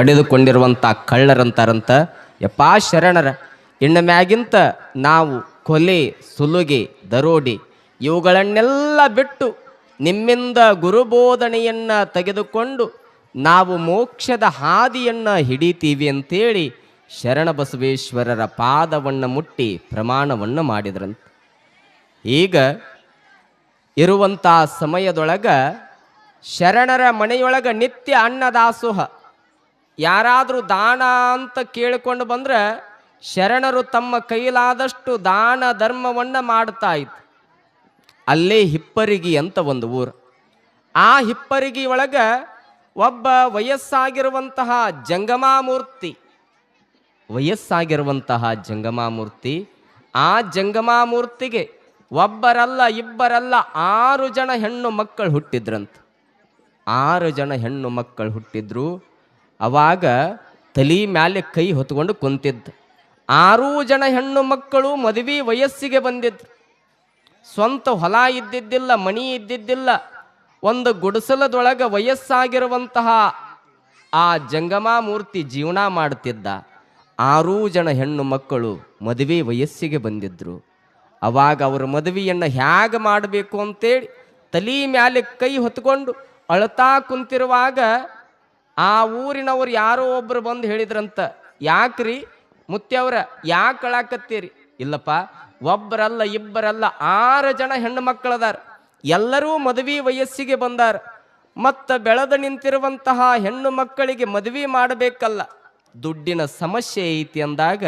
ಪಡೆದುಕೊಂಡಿರುವಂಥ ಕಳ್ಳರಂತಾರಂತ, ಯಪ್ಪಾ ಶರಣರ ಇನ್ನು ಮ್ಯಾಗಿಂತ ನಾವು ಕೊಲೆ, ಸುಲುಗೆ, ದರೋಡಿ ಇವುಗಳನ್ನೆಲ್ಲ ಬಿಟ್ಟು ನಿಮ್ಮಿಂದ ಗುರುಬೋಧನೆಯನ್ನು ತೆಗೆದುಕೊಂಡು ನಾವು ಮೋಕ್ಷದ ಹಾದಿಯನ್ನು ಹಿಡಿತೀವಿ ಅಂತೇಳಿ ಶರಣ ಬಸವೇಶ್ವರರ ಪಾದವನ್ನು ಮುಟ್ಟಿ ಪ್ರಮಾಣವನ್ನು ಮಾಡಿದ್ರಂತೆ. ಈಗ ಇರುವಂಥ ಸಮಯದೊಳಗ ಶರಣರ ಮನೆಯೊಳಗ ನಿತ್ಯ ಅನ್ನದಾಸೋಹ ಯಾರಾದರೂ ದಾನ ಅಂತ ಕೇಳಿಕೊಂಡು ಬಂದ್ರೆ ಶರಣರು ತಮ್ಮ ಕೈಲಾದಷ್ಟು ದಾನ ಧರ್ಮವನ್ನು ಮಾಡ್ತಾ ಇತ್ತು ಅಲ್ಲೇ ಹಿಪ್ಪರಿಗಿ ಅಂತ ಒಂದು ಊರು. ಆ ಹಿಪ್ಪರಿಗಿ ಒಳಗೆ ಒಬ್ಬ ವಯಸ್ಸಾಗಿರುವಂತಹ ಜಂಗಮಾಮೂರ್ತಿ ವಯಸ್ಸಾಗಿರುವಂತಹ ಜಂಗಮಾಮೂರ್ತಿ, ಆ ಜಂಗಮಾಮೂರ್ತಿಗೆ ಒಬ್ಬರಲ್ಲ ಇಬ್ಬರಲ್ಲ ಆರು ಜನ ಹೆಣ್ಣು ಮಕ್ಕಳು ಹುಟ್ಟಿದ್ರಂತ. ಆರು ಜನ ಹೆಣ್ಣು ಮಕ್ಕಳು ಹುಟ್ಟಿದ್ರು. ಅವಾಗ ತಲಿ ಮ್ಯಾಲೆ ಕೈ ಹೊತ್ಕೊಂಡು ಕುಂತಿದ್ದ. ಆರೂ ಜನ ಹೆಣ್ಣು ಮಕ್ಕಳು ಮದುವೆ ವಯಸ್ಸಿಗೆ ಬಂದಿದ್ರು ಸ್ವಂತ ಹೊಲ ಇದ್ದಿದ್ದಿಲ್ಲ, ಮಣಿ ಇದ್ದಿದ್ದಿಲ್ಲ, ಒಂದು ಗುಡಿಸಲದೊಳಗೆ ವಯಸ್ಸಾಗಿರುವಂತಹ ಆ ಜಂಗಮಾಮೂರ್ತಿ ಜೀವನ ಮಾಡುತ್ತಿದ್ದ ಆರೂ ಜನ ಹೆಣ್ಣು ಮಕ್ಕಳು ಮದುವೆ ವಯಸ್ಸಿಗೆ ಬಂದಿದ್ರು. ಅವಾಗ ಅವರು ಮದುವೆಯನ್ನು ಹೇಗೆ ಮಾಡಬೇಕು ಅಂತೇಳಿ ತಲಿ ಮ್ಯಾಲೆ ಕೈ ಹೊತ್ಕೊಂಡು ಅಳತಾ ಕುಂತಿರುವಾಗ ಆ ಊರಿನವ್ರು ಯಾರೋ ಒಬ್ರು ಬಂದು ಹೇಳಿದ್ರಂತ, ಯಾಕ್ರಿ? ಮುತ್ಯವ್ರ ಯಾಕೆ ಕಳಾಕತ್ತೀರಿ ಇಲ್ಲಪ್ಪ ಒಬ್ಬರಲ್ಲ ಇಬ್ಬರಲ್ಲ, ಆರು ಜನ ಹೆಣ್ಣು ಮಕ್ಕಳದಾರ. ಎಲ್ಲರೂ ಮದುವೆ ವಯಸ್ಸಿಗೆ ಬಂದಾರ. ಮತ್ತು ಬೆಳೆದು ನಿಂತಿರುವಂತಹ ಹೆಣ್ಣು ಮಕ್ಕಳಿಗೆ ಮದುವೆ ಮಾಡಬೇಕಲ್ಲ. ದುಡ್ಡಿನ ಸಮಸ್ಯೆ ಐತಿ ಅಂದಾಗ,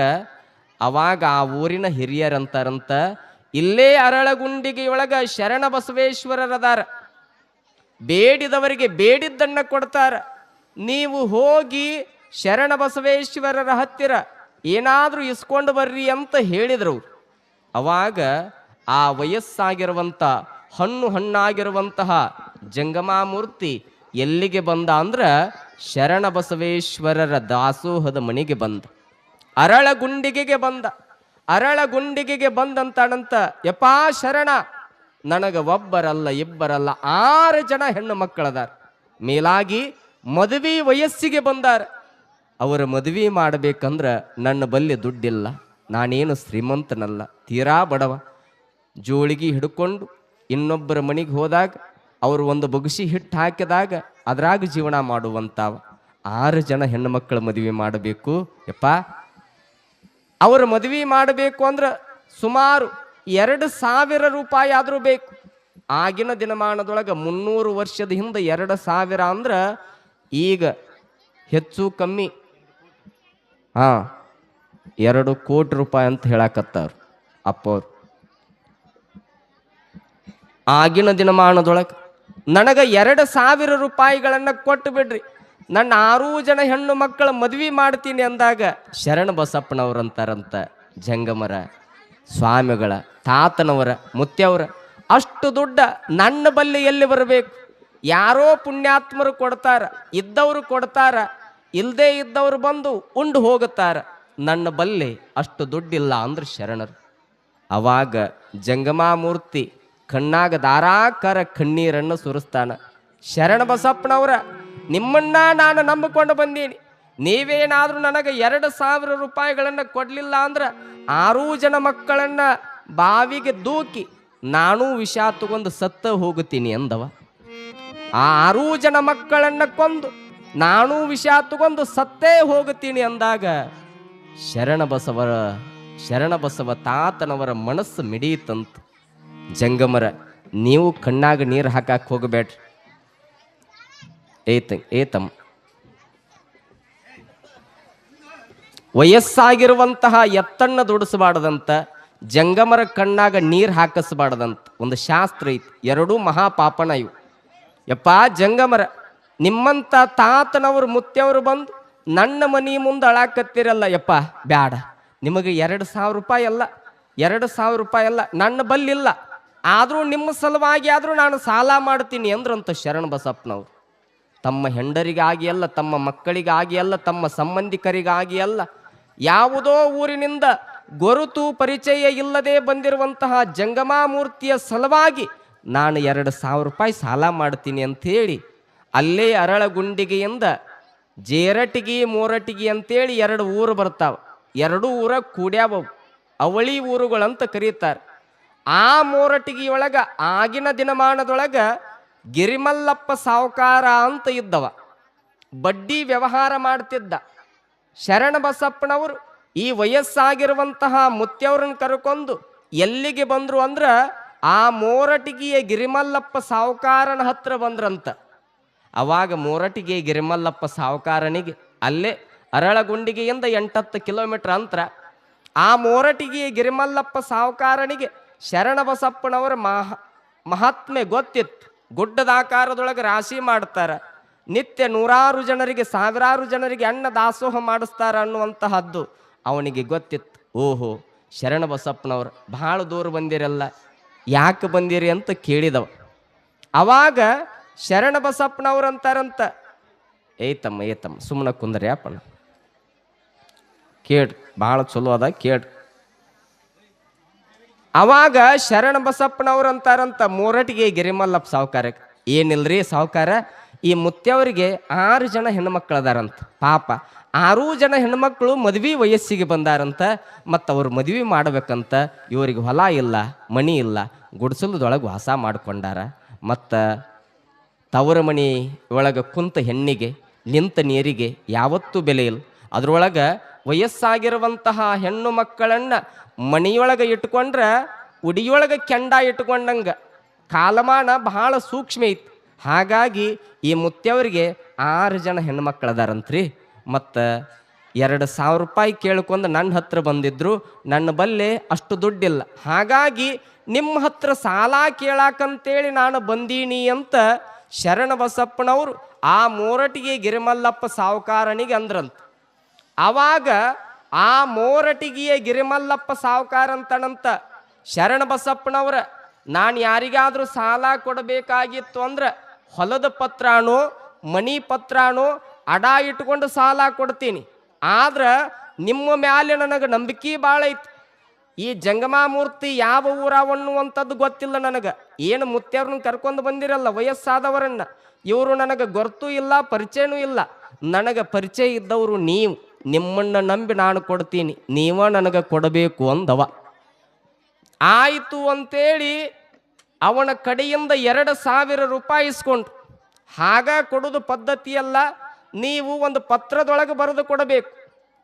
ಅವಾಗ ಆ ಊರಿನ ಹಿರಿಯರಂತಾರಂತ, ಇಲ್ಲೇ ಅರಳಗುಂಡಿಗೆಯೊಳಗ ಶರಣ ಬಸವೇಶ್ವರರದಾರ. ಬೇಡಿದವರಿಗೆ ಬೇಡಿದ್ದನ್ನ ಕೊಡ್ತಾರ. ನೀವು ಹೋಗಿ ಶರಣ ಬಸವೇಶ್ವರರ ಹತ್ತಿರ ಏನಾದರೂ ಇಸ್ಕೊಂಡು ಬರ್ರಿ ಅಂತ ಹೇಳಿದರು. ಅವಾಗ ಆ ವಯಸ್ಸಾಗಿರುವಂಥ ಹಣ್ಣು ಹಣ್ಣಾಗಿರುವಂತಹ ಜಂಗಮಾಮೂರ್ತಿ ಎಲ್ಲಿಗೆ ಬಂದ ಅಂದ್ರೆ ಶರಣ ಬಸವೇಶ್ವರರ ದಾಸೋಹದ ಮನೆಗೆ ಬಂದ. ಅರಳ ಗುಂಡಿಗೆಗೆ ಬಂದ. ಅರಳ ಅರಳಗುಂಡಿಗೆಗೆ ಬಂದಂತಾನಂತ ಯಪಾ ಶರಣ, ನನಗ ಒಬ್ಬರಲ್ಲ, ಇಬ್ಬರಲ್ಲ, ಆರು ಜನ ಹೆಣ್ಣು ಮಕ್ಕಳದಾರ. ಮೇಲಾಗಿ ಮದುವೆ ವಯಸ್ಸಿಗೆ ಬಂದಾರ. ಅವರ ಮದುವೆ ಮಾಡಬೇಕಂದ್ರ ನನ್ನ ಬಲ್ಲಿ ದುಡ್ಡಿಲ್ಲ, ನಾನೇನು ಶ್ರೀಮಂತನಲ್ಲ, ತೀರಾ ಬಡವ. ಜೋಳಿಗೆ ಹಿಡ್ಕೊಂಡು ಇನ್ನೊಬ್ಬರ ಮನೆಗೆ ಹೋದಾಗ ಅವರು ಒಂದು ಬಗುಸಿ ಹಿಟ್ಟು ಹಾಕಿದಾಗ ಅದ್ರಾಗ ಜೀವನ ಮಾಡುವಂತಾವ. ಆರು ಜನ ಹೆಣ್ಣು ಮಕ್ಕಳ ಮದುವೆ ಮಾಡಬೇಕು, ಯಪ್ಪ. ಅವರ ಮದುವೆ ಮಾಡಬೇಕು ಅಂದ್ರೆ ಸುಮಾರು ಎರಡು ಸಾವಿರ ರೂಪಾಯಿ ಆದರೂ ಬೇಕು. ಆಗಿನ ದಿನಮಾನದೊಳಗೆ ಮುನ್ನೂರು ವರ್ಷದ ಹಿಂದೆ ಎರಡು ಸಾವಿರ ಅಂದ್ರೆ ಈಗ ಹೆಚ್ಚು ಕಮ್ಮಿ, ಹಾಂ, ಎರಡು ಕೋಟಿ ರೂಪಾಯಿ ಅಂತ ಹೇಳಕತ್ತಾರ ಅಪ್ಪವ್ರು. ಆಗಿನ ದಿನಮಾನದೊಳಗೆ ನನಗೆ ಎರಡು ಸಾವಿರ ರೂಪಾಯಿಗಳನ್ನು ಕೊಟ್ಟು ಬಿಡ್ರಿ. ನನ್ನ ಆರೂ ಜನ ಹೆಣ್ಣು ಮಕ್ಕಳ ಮದುವೆ ಮಾಡ್ತೀನಿ ಅಂದಾಗ, ಶರಣ ಬಸಪ್ಪನವ್ರಂತಾರಂತ ಜಂಗಮರ ಸ್ವಾಮಿಗಳ, ತಾತನವರ, ಮುತ್ಯವರ, ಅಷ್ಟು ದೊಡ್ಡ ನನ್ನ ಬಲ್ಲಿ ಎಲ್ಲಿ ಬರಬೇಕು? ಯಾರೋ ಪುಣ್ಯಾತ್ಮರು ಕೊಡ್ತಾರ, ಇದ್ದವರು ಕೊಡ್ತಾರ ಇಲ್ಲದೇ ಇದ್ದವರು ಬಂದು ಉಂಡು ಹೋಗುತ್ತಾರ. ನನ್ನ ಬಲ್ಲೆ ಅಷ್ಟು ದುಡ್ಡಿಲ್ಲ ಅಂದ್ರೆ ಶರಣರು. ಅವಾಗ ಜಂಗಮಾಮೂರ್ತಿ ಕಣ್ಣಾಗ ಧಾರಾಕಾರ ಕಣ್ಣೀರನ್ನು ಸುರಿಸ್ತಾನ, ಶರಣ ಬಸಪ್ಪನವರ, ನಿಮ್ಮನ್ನ ನಾನು ನಂಬಿಕೊಂಡು ಬಂದೀನಿ. ನೀವೇನಾದರೂ ನನಗೆ ಎರಡು ಸಾವಿರ ರೂಪಾಯಿಗಳನ್ನು ಕೊಡಲಿಲ್ಲ ಅಂದ್ರೆ ಆರೂ ಜನ ಮಕ್ಕಳನ್ನ ಬಾವಿಗೆ ದೂಕಿ ನಾನೂ ವಿಷ ತಗೊಂಡು ಸತ್ತ ಹೋಗುತ್ತೀನಿ ಅಂದವ. ಆ ಆರೂ ಜನ ಮಕ್ಕಳನ್ನ ಕೊಂದು ನಾನೂ ವಿಷ ತಗೊಂಡು ಸತ್ತೇ ಹೋಗುತ್ತೀನಿ ಅಂದಾಗ ಶರಣ ಬಸವರ ಶರಣ ಬಸವ ತಾತನವರ ಮನಸ್ಸು ಮಿಡಿಯಿತಂತ ಜಂಗಮರ, ನೀವು ಕಣ್ಣಾಗ ನೀರು ಹಾಕಕ್ಕೆ ಹೋಗಬೇಡ್ರಿ. ಏತ ಏತಮ್ಮ ವಯಸ್ಸಾಗಿರುವಂತಹ ಎತ್ತಣ್ಣ ದುಡಿಸಬಾರ್ದಂತ, ಜಂಗಮರ ಕಣ್ಣಾಗ ನೀರು ಹಾಕಿಸಬಾರ್ದಂತ ಒಂದು ಶಾಸ್ತ್ರ ಐತಿ. ಎರಡೂ ಮಹಾಪಾಪನ ಇವು. ಯಪ್ಪ ಜಂಗಮರ ನಿಮ್ಮಂಥ ತಾತನವರು ಮುತ್ಯವರು ಬಂದು ನನ್ನ ಮನಿ ಮುಂದೆ ಅಳಾಕತ್ತಿರಲ್ಲ ಯಪ್ಪ, ಬ್ಯಾಡ. ನಿಮಗೆ ಎರಡು ಸಾವಿರ ರೂಪಾಯಿ ಅಲ್ಲ, ಎರಡು ಸಾವಿರ ರೂಪಾಯಿ ಅಲ್ಲ, ನನ್ನ ಬಲ್ಲಿಲ್ಲ. ಆದರೂ ನಿಮ್ಮ ಸಲುವಾಗಿ ಆದರೂ ನಾನು ಸಾಲ ಮಾಡ್ತೀನಿ ಅಂದ್ರಂತ ಶರಣ ಬಸಪ್ಪನವ್ರು. ತಮ್ಮ ಹೆಂಡರಿಗಾಗಿ ಅಲ್ಲ, ತಮ್ಮ ಮಕ್ಕಳಿಗಾಗಿ ಅಲ್ಲ, ತಮ್ಮ ಸಂಬಂಧಿಕರಿಗಾಗಿ ಅಲ್ಲ, ಯಾವುದೋ ಊರಿನಿಂದ ಗೊರುತು ಪರಿಚಯ ಇಲ್ಲದೆ ಬಂದಿರುವಂತಹ ಜಂಗಮಾಮೂರ್ತಿಯ ಸಲುವಾಗಿ ನಾನು ಎರಡು ಸಾವಿರ ರೂಪಾಯಿ ಸಾಲ ಮಾಡ್ತೀನಿ ಅಂಥೇಳಿ, ಅಲ್ಲೇ ಅರಳ ಗುಂಡಿಗೆಯಿಂದ ಜೇರಟಿಗಿ, ಮೂರಟಿಗಿ ಅಂತೇಳಿ ಎರಡು ಊರು ಬರ್ತಾವೆ. ಎರಡು ಊರ ಕೂಡ್ಯಾವ ಅವಳಿ ಅವಳಿ ಊರುಗಳಂತ ಕರೀತಾರೆ. ಆ ಮೂರಟಿಗಿ ಒಳಗ ಆಗಿನ ದಿನಮಾನದೊಳಗೆ ಗಿರಿಮಲ್ಲಪ್ಪ ಸಾವುಕಾರ ಅಂತ ಇದ್ದವ. ಬಡ್ಡಿ ವ್ಯವಹಾರ ಮಾಡ್ತಿದ್ದ. ಶರಣ ಬಸಪ್ಪನವರು ಈ ವಯಸ್ಸಾಗಿರುವಂತಹ ಮುತ್ಯವ್ರನ್ನ ಕರ್ಕೊಂಡು ಎಲ್ಲಿಗೆ ಬಂದರು ಅಂದ್ರ ಆ ಮೋರಟಿಗೆಯ ಗಿರಿಮಲ್ಲಪ್ಪ ಸಾವುಕಾರನ ಹತ್ರ ಬಂದ್ರಂತ. ಅವಾಗ ಮೋರಟಿಗೆ ಗಿರಿಮಲ್ಲಪ್ಪ ಸಾವುಕಾರನಿಗೆ ಅಲ್ಲೇ ಅರಳಗುಂಡಿಗೆಯಿಂದ ಎಂಟತ್ತು ಕಿಲೋಮೀಟರ್ ಅಂತರ ಆ ಮೋರಟಿಗೆ ಗಿರಿಮಲ್ಲಪ್ಪ ಸಾವುಕಾರನಿಗೆ ಶರಣಬಸಪ್ಪನವರ ಮಹಾ ಮಹ ಮಹಾತ್ಮೆ ಗೊತ್ತಿತ್ತು. ಗುಡ್ಡದ ಆಕಾರದೊಳಗೆ ರಾಶಿ ಮಾಡ್ತಾರೆ. ನಿತ್ಯ ನೂರಾರು ಜನರಿಗೆ, ಸಾವಿರಾರು ಜನರಿಗೆ ಅನ್ನ ದಾಸೋಹ ಮಾಡಿಸ್ತಾರೆ ಅನ್ನುವಂತಹದ್ದು ಅವನಿಗೆ ಗೊತ್ತಿತ್ತು. ಓಹೋ ಶರಣ ಬಹಳ ದೂರ ಬಂದಿರಲ್ಲ. ಯಾಕೆ ಬಂದಿರಿ ಅಂತ ಕೇಳಿದವ. ಅವಾಗ ಶರಣ ಬಸಪ್ಪನವ್ರು ಅಂತಾರಂತ ಏತಮ್ಮ ಏತಮ್ಮ ಸುಮ್ಮನೆ ಕುಂದ್ರಿ ಅಪ್ಪಣ್ಣ. ಕೇಳ್ರಿ, ಭಾಳ ಚಲೋ ಅದ, ಕೇಳ್ರಿ. ಅವಾಗ ಶರಣ ಬಸಪ್ಪನವ್ರು ಅಂತಾರಂತ ಮೂರಟಿಗೆ ಗಿರಿಮಲ್ಲಪ್ಪ ಸಾವುಕಾರಕ್ಕೆ ಏನಿಲ್ರಿ ಸಾವುಕಾರ? ಈ ಮುತ್ಯವರಿಗೆ ಆರು ಜನ ಹೆಣ್ಮಕ್ಳು ಅದಾರಂತ ಪಾಪ ಆರೂ ಜನ ಹೆಣ್ಮಕ್ಳು ಮದುವೆ ವಯಸ್ಸಿಗೆ ಬಂದಾರಂತ, ಮತ್ತು ಅವ್ರು ಮದುವೆ ಮಾಡಬೇಕಂತ ಇವರಿಗೆ ಹೊಲ ಇಲ್ಲ ಮಣಿ ಇಲ್ಲ, ಗುಡಿಸಲದೊಳಗೆ ವಾಸ ಮಾಡಿಕೊಂಡಾರ. ಮತ್ತು ತವರ ಮಣಿ ಒಳಗೆ ಕುಂತ ಹೆಣ್ಣಿಗೆ, ನಿಂತ ನೀರಿಗೆ ಯಾವತ್ತೂ ಬೆಲೆ ಇಲ್ಲ. ಅದರೊಳಗೆ ವಯಸ್ಸಾಗಿರುವಂತಹ ಹೆಣ್ಣು ಮಕ್ಕಳನ್ನು ಮಣಿಯೊಳಗೆ ಇಟ್ಕೊಂಡ್ರೆ, ಉಡಿಯೊಳಗೆ ಕೆಂಡ ಇಟ್ಕೊಂಡಂಗೆ ಕಾಲಮಾನ ಬಹಳ ಸೂಕ್ಷ್ಮ ಐತಿ. ಹಾಗಾಗಿ ಈ ಮುತ್ಯವರಿಗೆ ಆರು ಜನ ಹೆಣ್ಮಕ್ಳು ಅದಾರಂತ್ರಿ ಮತ್ತು ಎರಡು ಸಾವಿರ ರೂಪಾಯಿ ಕೇಳ್ಕೊಂಡು ನನ್ನ ಹತ್ರ ಬಂದಿದ್ರು, ನನ್ನ ಬಲ್ಲೆ ಅಷ್ಟು ದುಡ್ಡಿಲ್ಲ. ಹಾಗಾಗಿ ನಿಮ್ಮ ಹತ್ರ ಸಾಲ ಕೇಳಾಕಂತೇಳಿ ನಾನು ಬಂದೀನಿ ಅಂತ ಶರಣ ಬಸಪ್ಪನವರು ಆ ಮೋರಟಿಗೆ ಗಿರಿಮಲ್ಲಪ್ಪ ಸಾವುಕಾರನಿಗೆ ಅಂದ್ರಂತ. ಆವಾಗ ಆ ಮೋರಟಿಗೆಯ ಗಿರಿಮಲ್ಲಪ್ಪ ಸಾಹುಕಾರ ಅಂತನಂತ ಶರಣ ಬಸಪ್ಪನವ್ರ ನಾನು ಯಾರಿಗಾದರೂ ಸಾಲ ಕೊಡಬೇಕಾಗಿತ್ತು ಅಂದ್ರೆ ಹೊಲದ ಪತ್ರಾನೋ ಮನಿ ಪತ್ರಾನೋ ಅಡ ಇಟ್ಕೊಂಡು ಸಾಲ ಕೊಡ್ತೀನಿ. ಆದ್ರೆ ನಿಮ್ಮ ಮ್ಯಾಲೆ ನನಗೆ ನಂಬಿಕೆ ಭಾಳ ಐತಿ. ಈ ಜಂಗಮಾಮೂರ್ತಿ ಯಾವ ಊರವನ್ನುವಂಥದ್ದು ಗೊತ್ತಿಲ್ಲ ನನಗೆ. ಏನು ಮುತ್ಯವ್ರನ್ನ ಕರ್ಕೊಂಡು ಬಂದಿರಲ್ಲ, ವಯಸ್ಸಾದವರನ್ನ. ಇವರು ನನಗೆ ಗೊತ್ತೂ ಇಲ್ಲ, ಪರಿಚಯನೂ ಇಲ್ಲ. ನನಗೆ ಪರಿಚಯ ಇದ್ದವರು ನೀವು. ನಿಮ್ಮನ್ನ ನಂಬಿ ನಾನು ಕೊಡ್ತೀನಿ. ನೀವ ನನಗೆ ಕೊಡಬೇಕು ಅಂದವ. ಆಯಿತು ಅಂತೇಳಿ ಅವನ ಕಡೆಯಿಂದ ಎರಡು ಸಾವಿರ ರೂಪಾಯಿ ಇಸ್ಕೊಂಡು ಹಾಗ ಕೊಡೋದು ಪದ್ಧತಿಯಲ್ಲ, ನೀವು ಒಂದು ಪತ್ರದೊಳಗೆ ಬರೆದು ಕೊಡಬೇಕು.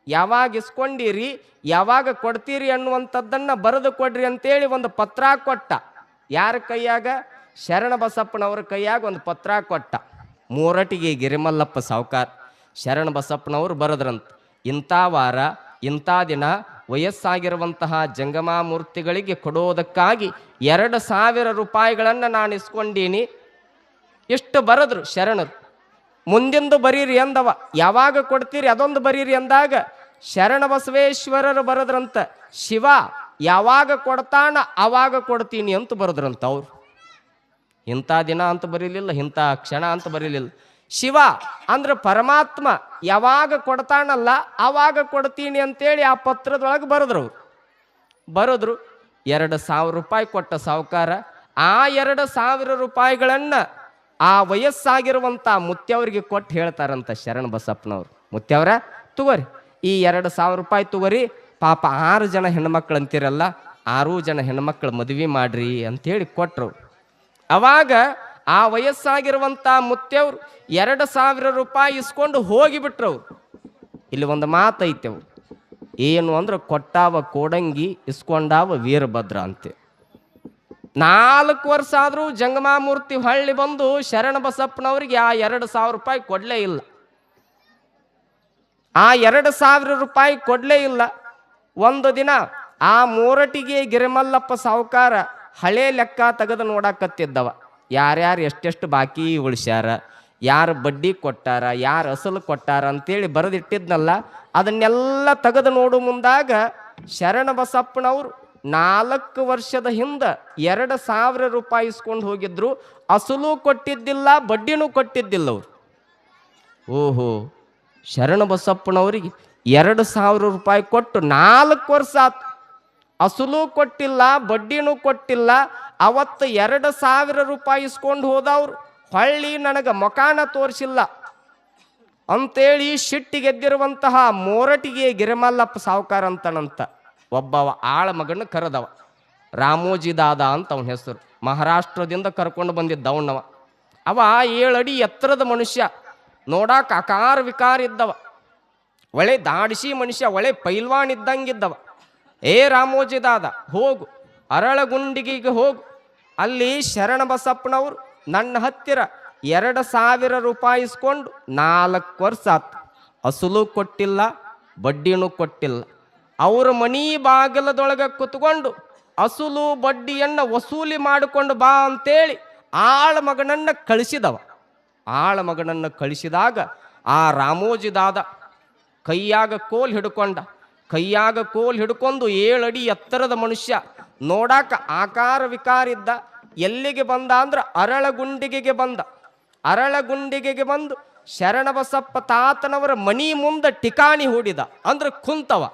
ಯಾವಾಗ ಇಸ್ಕೊಂಡಿರಿ, ಯಾವಾಗ ಕೊಡ್ತೀರಿ ಅನ್ನುವಂಥದ್ದನ್ನು ಬರೆದು ಕೊಡ್ರಿ ಅಂತೇಳಿ ಒಂದು ಪತ್ರ ಕೊಟ್ಟ. ಯಾರ ಕೈಯಾಗ? ಶರಣ ಬಸಪ್ಪನವ್ರ ಕೈಯಾಗ ಒಂದು ಪತ್ರ ಕೊಟ್ಟ. ಮೂರಟಿಗೆ ಗಿರಿಮಲ್ಲಪ್ಪ ಸಾವುಕಾರ. ಶರಣ ಬಸಪ್ಪನವರು ಬರೆದ್ರಂತ. ಇಂಥ ವಾರ, ಇಂಥ ದಿನ ವಯಸ್ಸಾಗಿರುವಂತಹ ಜಂಗಮಾಮೂರ್ತಿಗಳಿಗೆ ಕೊಡೋದಕ್ಕಾಗಿ ಎರಡು ಸಾವಿರ ರೂಪಾಯಿಗಳನ್ನು ನಾನು ಇಸ್ಕೊಂಡೀನಿ. ಎಷ್ಟು ಬರೆದ್ರು ಶರಣರು. ಮುಂದಿಂದು ಬರೀರಿ ಅಂದವ ಯಾವಾಗ ಕೊಡ್ತೀರಿ ಅದೊಂದು ಬರೀರಿ ಅಂದಾಗ ಶರಣ ಬಸವೇಶ್ವರರು ಬರದ್ರಂತ, ಶಿವ, ಯಾವಾಗ ಕೊಡ್ತಾನ ಆವಾಗ ಕೊಡ್ತೀನಿ ಅಂತ ಬರದ್ರಂತ ಅವ್ರು. ಇಂಥ ದಿನ ಅಂತ ಬರೀಲಿಲ್ಲ, ಇಂಥ ಕ್ಷಣ ಅಂತ ಬರೀಲಿಲ್ಲ. ಶಿವ, ಅಂದ್ರೆ ಪರಮಾತ್ಮ ಯಾವಾಗ ಕೊಡ್ತಾನಲ್ಲ ಆವಾಗ ಕೊಡ್ತೀನಿ ಅಂತೇಳಿ ಆ ಪತ್ರದೊಳಗೆ ಬರೆದ್ರು. ಬರೆದ್ರು, ಎರಡು ಸಾವಿರ ರೂಪಾಯಿ ಕೊಟ್ಟ ಸಾವುಕಾರ, ಆ ಎರಡು ಸಾವಿರ ರೂಪಾಯಿಗಳನ್ನು ಆ ವಯಸ್ಸಾಗಿರುವಂಥ ಮುತ್ಯವ್ರಿಗೆ ಕೊಟ್ಟು ಹೇಳ್ತಾರಂತ ಶರಣ ಬಸಪ್ಪನವ್ರು. ಮುತ್ಯವ್ರ ತಗೋರಿ ಈ ಎರಡು ಸಾವಿರ ರೂಪಾಯಿ ತಗೋರಿ ಪಾಪ ಆರು ಜನ ಹೆಣ್ಮಕ್ಳು ಅಂತಿರಲ್ಲ, ಆರು ಜನ ಹೆಣ್ಮಕ್ಳು ಮದುವೆ ಮಾಡ್ರಿ ಅಂತೇಳಿ ಕೊಟ್ಟರು ಅವಾಗ ಆ ವಯಸ್ಸಾಗಿರುವಂಥ ಮುತ್ತೆಯವರು ಎರಡು ಸಾವಿರ ರೂಪಾಯಿ ಇಸ್ಕೊಂಡು ಹೋಗಿಬಿಟ್ರವ್ರು. ಇಲ್ಲಿ ಒಂದು ಮಾತೈತೆವು ಏನು ಅಂದ್ರೆ ಕೊಟ್ಟಾವ ಕೋಡಂಗಿ, ಇಸ್ಕೊಂಡಾವ ವೀರಭದ್ರ ಅಂತೆ. ನಾಲ್ಕು ವರ್ಷ ಆದರೂ ಜಂಗಮಾಮೂರ್ತಿ ಹಳ್ಳಿ ಬಂದು ಶರಣ ಬಸಪ್ಪನವ್ರಿಗೆ ಆ ಎರಡು ಸಾವಿರ ರೂಪಾಯಿ ಕೊಡಲೇ ಇಲ್ಲ. ಆ ಎರಡು ಸಾವಿರ ರೂಪಾಯಿ ಕೊಡಲೇ ಇಲ್ಲ. ಒಂದು ದಿನ ಆ ಮೂರಟಿಗೆ ಗಿರಿಮಲ್ಲಪ್ಪ ಸಾವುಕಾರ ಹಳೆ ಲೆಕ್ಕ ತೆಗೆದು ನೋಡಾಕತ್ತಿದ್ದವ. ಯಾರ್ಯಾರು ಎಷ್ಟೆಷ್ಟು ಬಾಕಿ ಉಳಿಸ್ಯಾರ, ಯಾರು ಬಡ್ಡಿ ಕೊಟ್ಟಾರ, ಯಾರು ಅಸಲು ಕೊಟ್ಟಾರ ಅಂತೇಳಿ ಬರೆದಿಟ್ಟಿದ್ನಲ್ಲ, ಅದನ್ನೆಲ್ಲ ತೆಗೆದು ನೋಡು ಮುಂದಾಗ ಶರಣ ಬಸಪ್ಪನವರು ನಾಲ್ಕು ವರ್ಷದ ಹಿಂದೆ ಎರಡು ಸಾವಿರ ರೂಪಾಯಿ ಇಸ್ಕೊಂಡು ಹೋಗಿದ್ರು, ಅಸಲು ಕೊಟ್ಟಿದ್ದಿಲ್ಲ, ಬಡ್ಡಿನೂ ಕೊಟ್ಟಿದ್ದಿಲ್ಲ ಅವರು ಓಹೋ ಶರಣ ಬಸಪ್ಪನವರಿಗೆ ಎರಡು ಸಾವಿರ ರೂಪಾಯಿ ಕೊಟ್ಟು ನಾಲ್ಕು ವರ್ಷ ಆತು. ಅಸಲು ಕೊಟ್ಟಿಲ್ಲ, ಬಡ್ಡಿನೂ ಕೊಟ್ಟಿಲ್ಲ ಅವತ್ತು ಎರಡು ಸಾವಿರ ರೂಪಾಯಿ ಇಸ್ಕೊಂಡು ಹೋದವ್ರು, ಹೊಳ್ಳಿ ನನಗೆ ಮಕಾನ ತೋರಿಸಿಲ್ಲ. ಅಂತೇಳಿ ಶಿಟ್ಟಿಗೆದ್ದಿರುವಂತಹ ಮೋರಟಿಗೆ ಗಿರಿಮಲ್ಲಪ್ಪ ಸಾವುಕಾರ ಅಂತನಂತ ಒಬ್ಬವ ಆಳ ಮಗನ ಕರೆದವ. ರಾಮೋಜಿ ದಾದ ಅಂತ ಅವನ ಹೆಸರು. ಮಹಾರಾಷ್ಟ್ರದಿಂದ ಕರ್ಕೊಂಡು ಬಂದಿದ್ದ ಅವನವ. ಅವ ಏಳಡಿ ಎತ್ತರದ ಮನುಷ್ಯ. ನೋಡಾಕ ಅಕಾರ ವಿಕಾರ ಇದ್ದವ. ಒಳ್ಳೆ ದಾಡಿಸಿ ಮನುಷ್ಯ ಒಳ್ಳೆ ಪೈಲ್ವಾನ್ ಇದ್ದಂಗಿದ್ದವ. ಏ ರಾಮೋಜಿ ದಾದ, ಹೋಗು. ಅರಳಗುಂಡಿಗೆಗೆ ಹೋಗು. ಅಲ್ಲಿ ಶರಣ ಬಸಪ್ಪನವರು ನನ್ನ ಹತ್ತಿರ ಎರಡು ಸಾವಿರ ರೂಪಾಯಿ ಇಸ್ಕೊಂಡು ನಾಲ್ಕು ವರ್ಷ ಆತು. ಅಸಲು ಕೊಟ್ಟಿಲ್ಲ, ಬಡ್ಡಿನೂ ಕೊಟ್ಟಿಲ್ಲ. ಅವ್ರ ಮನಿ ಬಾಗಿಲದೊಳಗೆ ಕುತ್ಕೊಂಡು ಅಸಲು ಬಡ್ಡಿಯನ್ನು ವಸೂಲಿ ಮಾಡಿಕೊಂಡು ಬಾ ಅಂತೇಳಿ ಆಳ ಮಗನನ್ನು ಕಳಿಸಿದವ. ಆಳ ಮಗನನ್ನು ಕಳಿಸಿದಾಗ ಆ ರಾಮೋಜಿದಾದ ಕೈಯಾಗ ಕೋಲ್ ಹಿಡ್ಕೊಂಡ ಕೈಯಾಗ ಕೋಲ್ ಹಿಡ್ಕೊಂಡು ಏಳಡಿ ಎತ್ತರದ ಮನುಷ್ಯ. ನೋಡಾಕ ಆಕಾರ ವಿಕಾರ ಇದ್ದ. ಎಲ್ಲಿಗೆ ಬಂದ ಅಂದ್ರೆ ಅರಳ ಗುಂಡಿಗೆಗೆ ಬಂದ. ಅರಳ ಗುಂಡಿಗೆಗೆ ಬಂದು ಶರಣಬಸಪ್ಪ ತಾತನವರ ಮನಿ ಮುಂದೆ ಟಿಕಾಣಿ ಹೂಡಿದ. ಅಂದ್ರೆ ಕುಂತವ.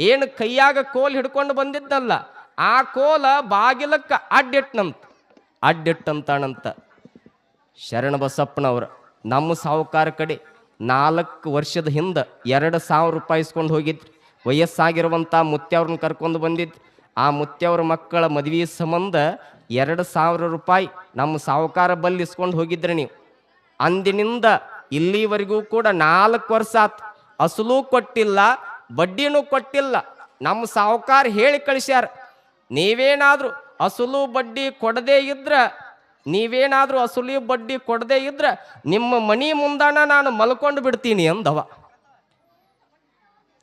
ಏನು ಕೈಯಾಗ ಕೋಲ್ ಹಿಡ್ಕೊಂಡು ಬಂದಿದ್ದಲ್ಲ. ಆ ಕೋಲ ಬಾಗಿಲಕ್ಕ ಅಡ್ಡಿಟ್ಟನಂತ ಅಡ್ಡಿಟ್ಟಂತಾಣಂತ ಶರಣಬಸಪ್ಪನವ್ರ, ನಮ್ಮ ಸಾಹುಕಾರ ಕಡೆ ನಾಲ್ಕು ವರ್ಷದ ಹಿಂದೆ ಎರಡು ಸಾವಿರ ರೂಪಾಯಿ ಇಸ್ಕೊಂಡು ಹೋಗಿದ್ರು. ವಯಸ್ಸಾಗಿರುವಂಥ ಮುತ್ಯವ್ರನ್ನ ಕರ್ಕೊಂಡು ಬಂದಿದ್ರು. ಆ ಮುತ್ಯವ್ರ ಮಕ್ಕಳ ಮದುವೆ ಸಂಬಂಧ ಎರಡು ಸಾವಿರ ರೂಪಾಯಿ ನಮ್ಮ ಸಾಹುಕಾರ ಬಲ್ಲಿ ಇಸ್ಕೊಂಡು ಹೋಗಿದ್ರಿ ನೀವು. ಅಂದಿನಿಂದ ಇಲ್ಲಿವರೆಗೂ ಕೂಡ ನಾಲ್ಕು ವರ್ಷ ಆತು. ಅಸಲೂ ಕೊಟ್ಟಿಲ್ಲ, ಬಡ್ಡಿನೂ ಕೊಟ್ಟಿಲ್ಲ. ನಮ್ಮ ಸಾಹುಕಾರ ಹೇಳಿ ಕಳಿಸ್ಯಾರ, ನೀವೇನಾದರೂ ಅಸಲು ಬಡ್ಡಿ ಕೊಡದೇ ಇದ್ರ ನೀವೇನಾದರೂ ಅಸುಲಿ ಬಡ್ಡಿ ಕೊಡದೇ ಇದ್ರೆ ನಿಮ್ಮ ಮನಿ ಮುಂದಾನ ನಾನು ಮಲ್ಕೊಂಡು ಬಿಡ್ತೀನಿ ಅಂದವ.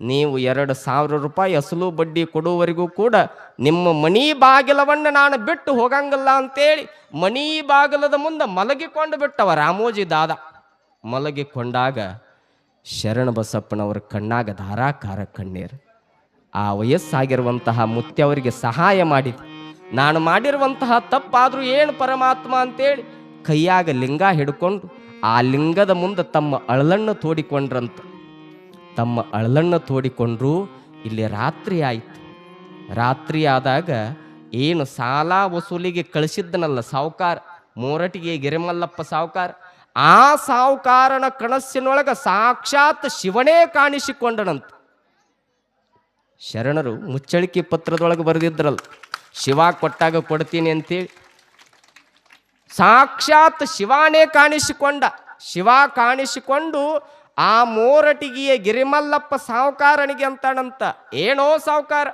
ನೀವು ಎರಡು ಸಾವಿರ ರೂಪಾಯಿ ಅಸಲು ಬಡ್ಡಿ ಕೊಡುವವರೆಗೂ ಕೂಡ ನಿಮ್ಮ ಮನಿ ಬಾಗಿಲವನ್ನು ನಾನು ಬಿಟ್ಟು ಹೋಗಂಗಿಲ್ಲ ಅಂತೇಳಿ ಮನಿ ಬಾಗಿಲದ ಮುಂದೆ ಮಲಗಿಕೊಂಡು ಬಿಟ್ಟವ ರಾಮೋಜಿ ದಾದ. ಮಲಗಿಕೊಂಡಾಗ ಶರಣ ಬಸಪ್ಪನವರ ಕಣ್ಣಾಗ ಧಾರಾಕಾರ ಕಣ್ಣೀರು. ಆ ವಯಸ್ಸಾಗಿರುವಂತಹ ಮುತ್ಯವರಿಗೆ ಸಹಾಯ ಮಾಡಿದೆ. ನಾನು ಮಾಡಿರುವಂತಹ ತಪ್ಪಾದರೂ ಏನು ಪರಮಾತ್ಮ ಅಂತೇಳಿ ಕೈಯಾಗ ಲಿಂಗ ಹಿಡ್ಕೊಂಡು ಆ ಲಿಂಗದ ಮುಂದೆ ತಮ್ಮ ಅಳಲನ್ನು ತೋಡಿಕೊಂಡ್ರಂತ. ತಮ್ಮ ಅಳಲನ್ನು ತೋಡಿಕೊಂಡ್ರು ಇಲ್ಲಿ ರಾತ್ರಿ ಆಯಿತು. ರಾತ್ರಿ ಆದಾಗ ಏನು ಸಾಲ ವಸೂಲಿಗೆ ಕಳಿಸಿದ್ದನಲ್ಲ ಸಾವುಕಾರ, ಮೂರಟಿಗೆ ಗಿರಿಮಲ್ಲಪ್ಪ ಸಾವುಕಾರ, ಆ ಸಾವುಕಾರನ ಕನಸಿನೊಳಗೆ ಸಾಕ್ಷಾತ್ ಶಿವನೇ ಕಾಣಿಸಿಕೊಂಡನಂತ. ಶರಣರು ಮುಚ್ಚಳಿಕೆ ಪತ್ರದೊಳಗೆ ಬರೆದಿದ್ರಲ್ಲ ಶಿವ ಕೊಟ್ಟಾಗ ಕೊಡ್ತೀನಿ ಅಂತೇಳಿ. ಸಾಕ್ಷಾತ್ ಶಿವಾನೇ ಕಾಣಿಸಿಕೊಂಡ. ಶಿವ ಕಾಣಿಸಿಕೊಂಡು ಆ ಮೋರಟಿಗೆಯ ಗಿರಿಮಲ್ಲಪ್ಪ ಸಾವುಕಾರನಿಗೆ ಅಂತಾನಂತ. ಏನೋ ಸಾವುಕಾರ.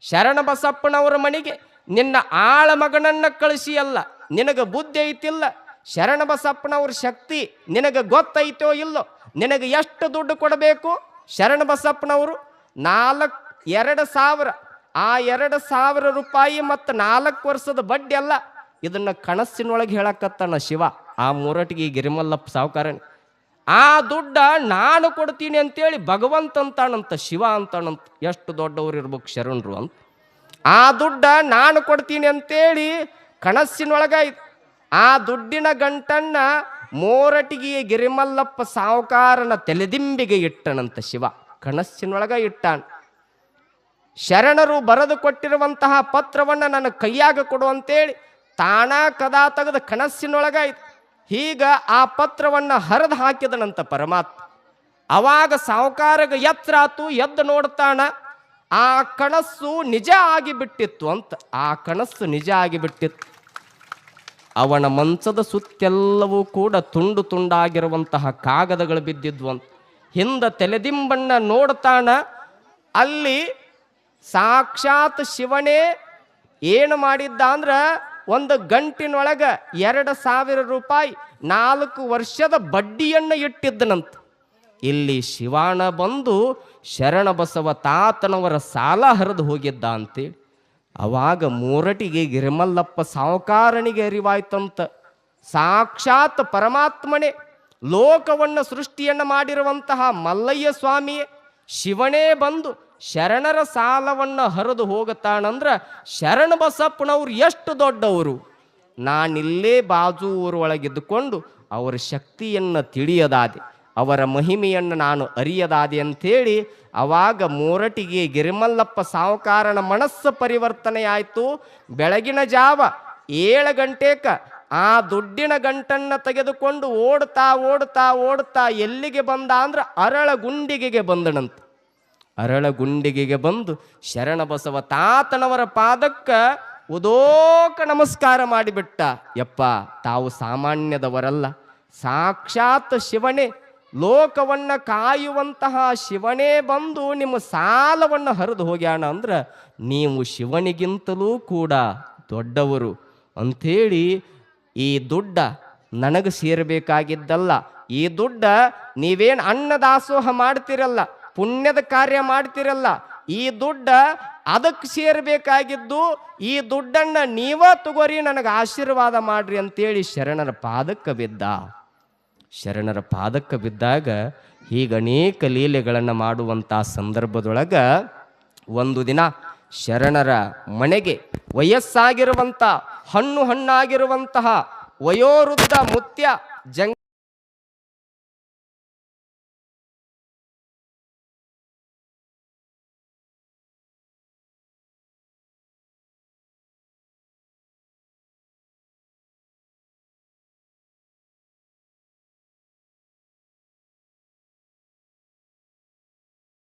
ಶರಣ ಬಸಪ್ಪನವರ ಮನೆಗೆ ನಿನ್ನ ಆಳ ಮಗನನ್ನ ಕಳಿಸಿಯಲ್ಲ. ನಿನಗೆ ಬುದ್ಧಿ ಐತಿಲ್ಲ. ಶರಣ ಬಸಪ್ಪನವ್ರ ಶಕ್ತಿ ನಿನಗೆ ಗೊತ್ತೈತೋ ಇಲ್ಲೋ. ನಿನಗೆ ಎಷ್ಟು ದುಡ್ಡು ಕೊಡಬೇಕು? ಶರಣ ಬಸಪ್ಪನವರು ನಾಲ್ಕು, ಎರಡು ಸಾವಿರ. ಆ ಎರಡು ಸಾವಿರ ರೂಪಾಯಿ ಮತ್ತು ನಾಲ್ಕು ವರ್ಷದ ಬಡ್ಡಿ ಅಲ್ಲ. ಇದನ್ನ ಕನಸಿನೊಳಗೆ ಹೇಳಕತ್ತಾನ ಶಿವ. ಆ ಮೂರಟಿಗೆ ಗಿರಿಮಲ್ಲಪ್ಪ ಸಾವುಕಾರನ್, ಆ ದುಡ್ಡ ನಾನು ಕೊಡ್ತೀನಿ ಅಂತೇಳಿ ಭಗವಂತ ಅಂತಾನಂತ, ಶಿವ ಅಂತಾನಂತ, ಎಷ್ಟು ದೊಡ್ಡವ್ರು ಇರ್ಬೇಕು ಶರಣರು ಅಂತ. ಆ ದುಡ್ಡ ನಾನು ಕೊಡ್ತೀನಿ ಅಂತೇಳಿ ಕನಸಿನೊಳಗಾಯ್ತು ಆ ದುಡ್ಡಿನ ಗಂಟನ್ನ ಮೋರಟಿಗೆ ಗಿರಿಮಲ್ಲಪ್ಪ ಸಾವುಕಾರನ ತಲೆದಿಂಬಿಗೆ ಇಟ್ಟನಂತ ಶಿವ. ಕನಸಿನೊಳಗ ಇಟ್ಟಾನ. ಶರಣರು ಬರೆದು ಕೊಟ್ಟಿರುವಂತಹ ಪತ್ರವನ್ನು ನನ್ನ ಕೈಯಾಗ ಕೊಡು ಅಂತೇಳಿ ತಾಣ ಕದಾ ತೆಗೆದ ಕನಸ್ಸಿನೊಳಗಾಯಿತು. ಹೀಗ ಆ ಪತ್ರವನ್ನು ಹರಿದು ಹಾಕಿದನಂತ ಪರಮಾತ್ಮ, ಅವಾಗ ಸಾವುಕಾರಗ ಎತ್ತರಾತು ಎದ್ದು ನೋಡ್ತಾಣ, ಆ ಕನಸು ನಿಜ ಆಗಿಬಿಟ್ಟಿತ್ತು ಅಂತ, ಆ ಕನಸು ನಿಜ ಆಗಿಬಿಟ್ಟಿತ್ತು ಅವನ ಮಂಚದ ಸುತ್ತೆಲ್ಲವೂ ಕೂಡ ತುಂಡು ತುಂಡಾಗಿರುವಂತಹ ಕಾಗದಗಳು ಬಿದ್ದಿದ್ವು ಅಂತ. ಹಿಂದ ತಲೆದಿಂಬಣ್ಣ ನೋಡ್ತಾಣ, ಅಲ್ಲಿ ಸಾಕ್ಷಾತ್ ಶಿವನೇ ಏನು ಮಾಡಿದ್ದ ಅಂದ್ರೆ ಒಂದು ಗಂಟಿನೊಳಗೆ ಎರಡು ಸಾವಿರ ರೂಪಾಯಿ ನಾಲ್ಕು ವರ್ಷದ ಬಡ್ಡಿಯನ್ನು ಇಟ್ಟಿದ್ದನಂತ. ಇಲ್ಲಿ ಶಿವಾಣ ಬಂದು ಶರಣ ಬಸವ ತಾತನವರ ಸಾಲ ಹರಿದು ಹೋಗಿದ್ದ ಅಂತೇಳಿ ಅವಾಗ ಮೂರಟಿಗೆ ಗಿರಿಮಲ್ಲಪ್ಪ ಸಾವುಕಾರನಿಗೆ ಅರಿವಾಯ್ತಂತ. ಸಾಕ್ಷಾತ್ ಪರಮಾತ್ಮನೇ, ಲೋಕವನ್ನು ಸೃಷ್ಟಿಯನ್ನು ಮಾಡಿರುವಂತಹ ಮಲ್ಲಯ್ಯ ಸ್ವಾಮಿಯೇ, ಶಿವನೇ ಬಂದು ಶರಣರ ಸಾಲವನ್ನು ಹರಿದು ಹೋಗುತ್ತಾನಂದ್ರ ಶರಣ ಬಸಪ್ಪನವ್ರು ಎಷ್ಟು ದೊಡ್ಡವರು? ನಾನಿಲ್ಲೇ ಬಾಜು ಊರೊಳಗಿದ್ದುಕೊಂಡು ಅವರ ಶಕ್ತಿಯನ್ನು ತಿಳಿಯದಾದೆ, ಅವರ ಮಹಿಮೆಯನ್ನು ನಾನು ಅರಿಯದಾದೆ ಅಂಥೇಳಿ ಅವಾಗ ಮೂರಟಿಗೆ ಗಿರಿಮಲ್ಲಪ್ಪ ಸಾವುಕಾರನ ಮನಸ್ಸು ಪರಿವರ್ತನೆ ಆಯಿತು ಬೆಳಗಿನ ಜಾವ ಏಳು ಗಂಟೆಕ ಆ ದುಡ್ಡಿನ ಗಂಟನ್ನು ತೆಗೆದುಕೊಂಡು ಓಡ್ತಾ ಓಡ್ತಾ ಓಡ್ತಾ ಎಲ್ಲಿಗೆ ಬಂದ ಅಂದ್ರೆ ಅರಳ ಗುಂಡಿಗೆಗೆ ಬಂದನಂತ. ಅರಳ ಗುಂಡಿಗೆಗೆ ಬಂದು ಶರಣ ಬಸವ ತಾತನವರ ಪಾದಕ್ಕ ಉದೋಕ ನಮಸ್ಕಾರ ಮಾಡಿಬಿಟ್ಟ. ಯಪ್ಪ, ತಾವು ಸಾಮಾನ್ಯದವರಲ್ಲ. ಸಾಕ್ಷಾತ್ ಶಿವನೇ. ಲೋಕವನ್ನ ಕಾಯುವಂತಹ ಶಿವನೇ ಬಂದು ನಿಮ್ಮ ಸಾಲವನ್ನು ಹರಿದು ಹೋಗ್ಯಾಣ ಅಂದ್ರೆ ನೀವು ಶಿವನಿಗಿಂತಲೂ ಕೂಡ ದೊಡ್ಡವರು. ಅಂಥೇಳಿ ಈ ದುಡ್ಡ ನನಗೆ ಸೇರಬೇಕಾಗಿದ್ದಲ್ಲ. ಈ ದುಡ್ಡ ನೀವೇನು ಅನ್ನದಾಸೋಹ ಮಾಡ್ತಿರಲ್ಲ. ಪುಣ್ಯದ ಕಾರ್ಯ ಮಾಡ್ತಿರಲ್ಲ, ಈ ದುಡ್ಡ ಅದಕ್ಕೆ ಸೇರಬೇಕಾಗಿದ್ದು, ಈ ದುಡ್ಡನ್ನ ನೀವ ತಗೋರಿ, ನನಗೆ ಆಶೀರ್ವಾದ ಮಾಡ್ರಿ ಅಂತೇಳಿ ಶರಣರ ಪಾದಕ್ಕೆ ಬಿದ್ದ. ಶರಣರ ಪಾದಕ್ಕೆ ಬಿದ್ದಾಗ ಹೀಗೆ ಅನೇಕ ಲೀಲೆಗಳನ್ನು ಮಾಡುವಂಥ ಸಂದರ್ಭದೊಳಗೆ ಒಂದು ದಿನ ಶರಣರ ಮನೆಗೆ ವಯಸ್ಸಾಗಿರುವಂಥ ಹಣ್ಣು ಹಣ್ಣಾಗಿರುವಂತಹ ವಯೋವೃದ್ಧ ಮುತ್ಯ ಜಂಗ